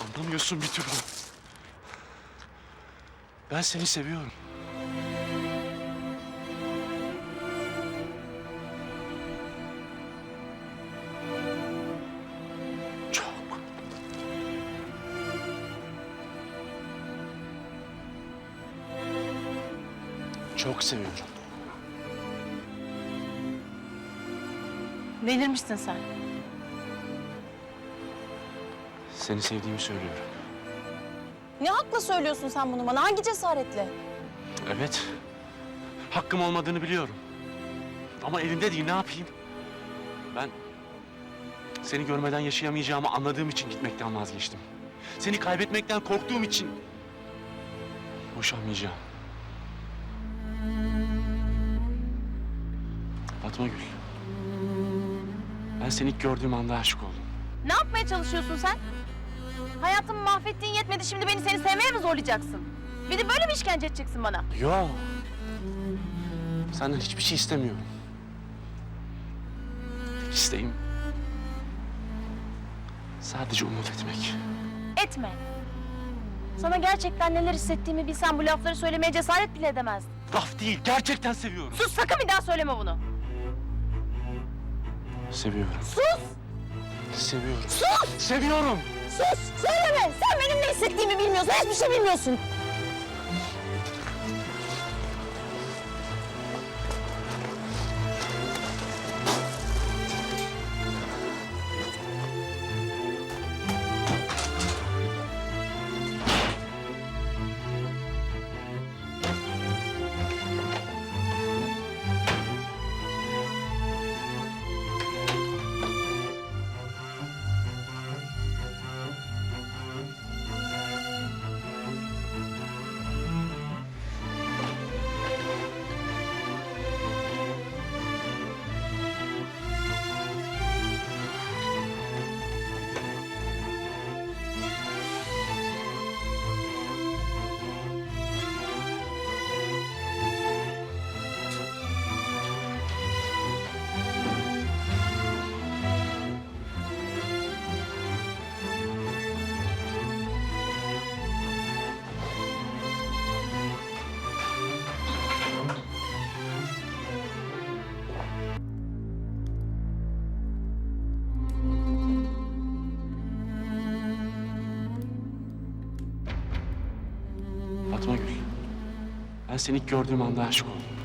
Anlamıyorsun bir türlü. Ben seni seviyorum. Çok. Çok seviyorum. Delirmişsin sen. Seni sevdiğimi söylüyorum. Ne hakla söylüyorsun sen bunu bana? Hangi cesaretle? Evet. Hakkım olmadığını biliyorum. Ama elinde değil ne yapayım? Ben seni görmeden yaşayamayacağımı anladığım için gitmekten vazgeçtim. Seni kaybetmekten korktuğum için boşanmayacağım. Fatma Gül. Ben seni ilk gördüğüm anda aşık oldum. Ne yapmaya çalışıyorsun sen? Hayatımı mahvettiğin yetmedi şimdi beni seni sevmeye mi zorlayacaksın? Bir de böyle mi işkence edeceksin bana? Yo. Senden hiçbir şey istemiyorum. Tek isteğim sadece umut etmek. Etme. Sana gerçekten neler hissettiğimi bilsen bu lafları söylemeye cesaret bile edemezdin. Laf değil, gerçekten seviyorum. Sus sakın bir daha söyleme bunu. Seviyorum, Sus! seviyorum. Sus! Seviyorum. Sus! Söyleme! Sen benim ne hissettiğimi bilmiyorsun. Hiçbir şey bilmiyorsun. Seni ilk gördüğüm anda aşık oldum.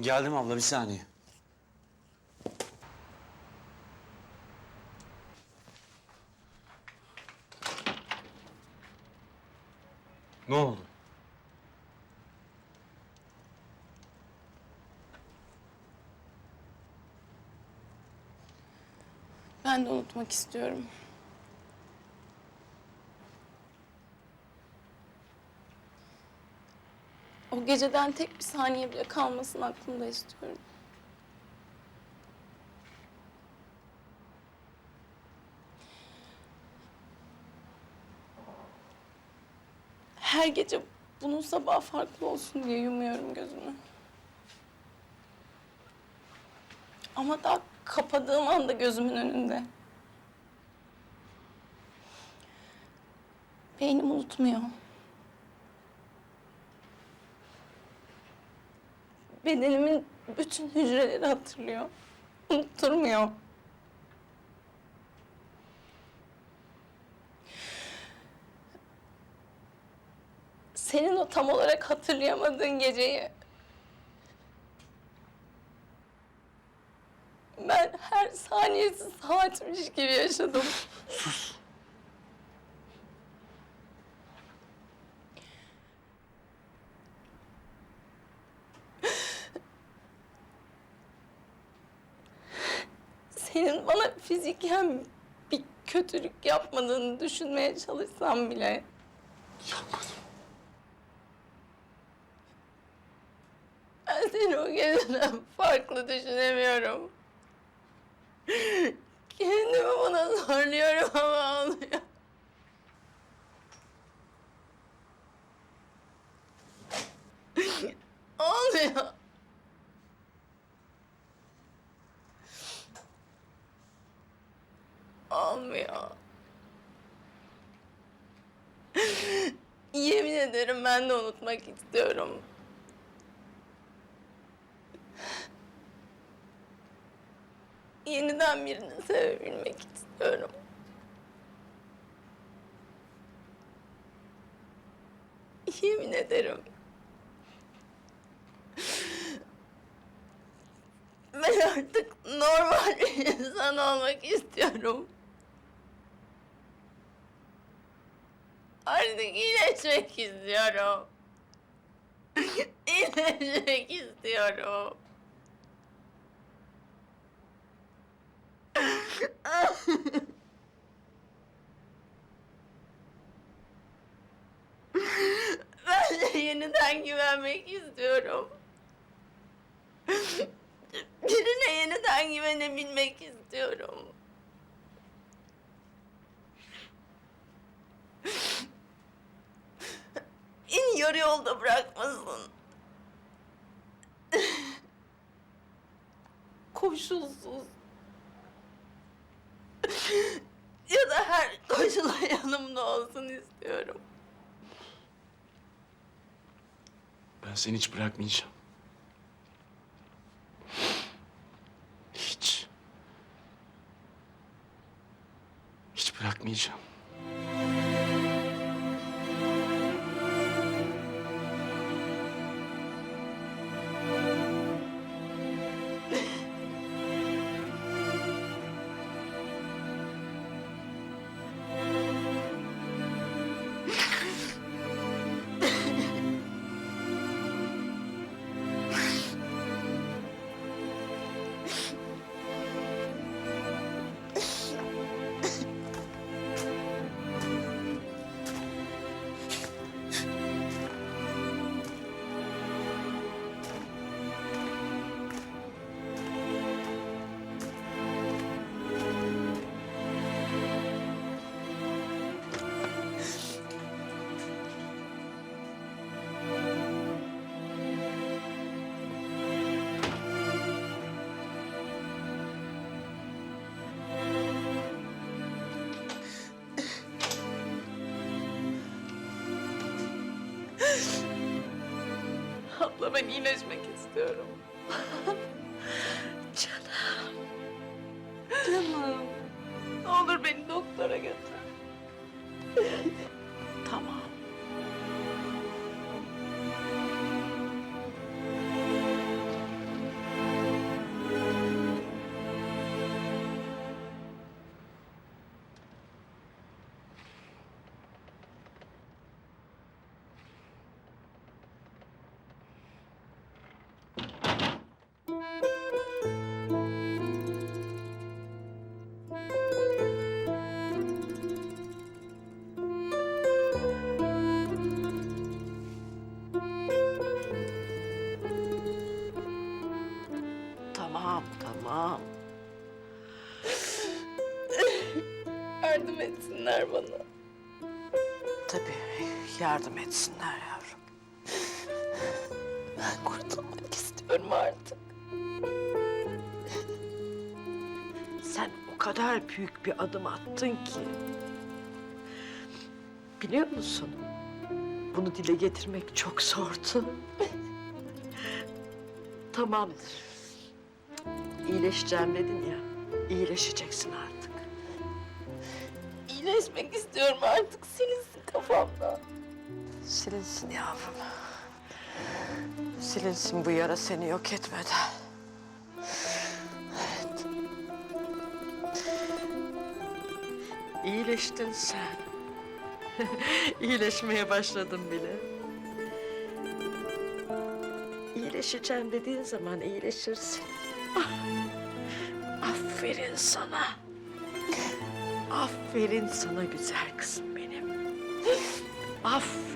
Geldim abla bir saniye. Ne oldu? Ben de unutmak istiyorum. O geceden tek bir saniye bile kalmasın aklımda istiyorum. Her gece bunun sabah farklı olsun diye yumuyorum gözümü. Ama daha kapadığım anda gözümün önünde. Beynim unutmuyor. Bedenimin bütün hücreleri hatırlıyor. Unutturmuyor. Senin o tam olarak hatırlayamadığın geceyi ben her saniyesi saatmiş gibi yaşadım. Senin bana fiziken bir kötülük yapmadığını düşünmeye çalışsam bile Yapmadım. ben seni o geceden farklı düşünemiyorum. Kendimi buna zorluyorum ama olmuyor. Olmuyor. Yemin ederim ben de unutmak istiyorum. Yeniden birini sevebilmek istiyorum. Yemin ederim. Ben artık normal bir insan olmak istiyorum. Artık iyileşmek istiyorum. İyileşmek istiyorum. Ben de yeniden güvenmek istiyorum. Birine yeniden güvenebilmek istiyorum. Beni yarı yolda bırakmasın. Koşulsuz. Ya da her koşula yanımda olsun istiyorum. Ben seni hiç bırakmayacağım. Hiç. Hiç bırakmayacağım. Abla ben iyileşmek istiyorum. Canım. Canım. Ne olur beni doktora götür. Tamam. Yardım etsinler bana. Tabii yardım etsinler yavrum. Ben kurtulmak istiyorum artık. Sen o kadar büyük bir adım attın ki. Biliyor musun? Bunu dile getirmek çok zordu. Tamamdır. İyileşeceğim dedin ya. İyileşeceksin artık. İyileşmek istiyorum artık. Silinsin kafamdan. Silinsin yavrum. Silinsin bu yara seni yok etmeden. Evet. İyileştin sen. İyileşmeye başladın bile. İyileşeceğim dediğin zaman iyileşirsin. Ah, Aferin sana. Aferin sana güzel kızım benim. Aferin.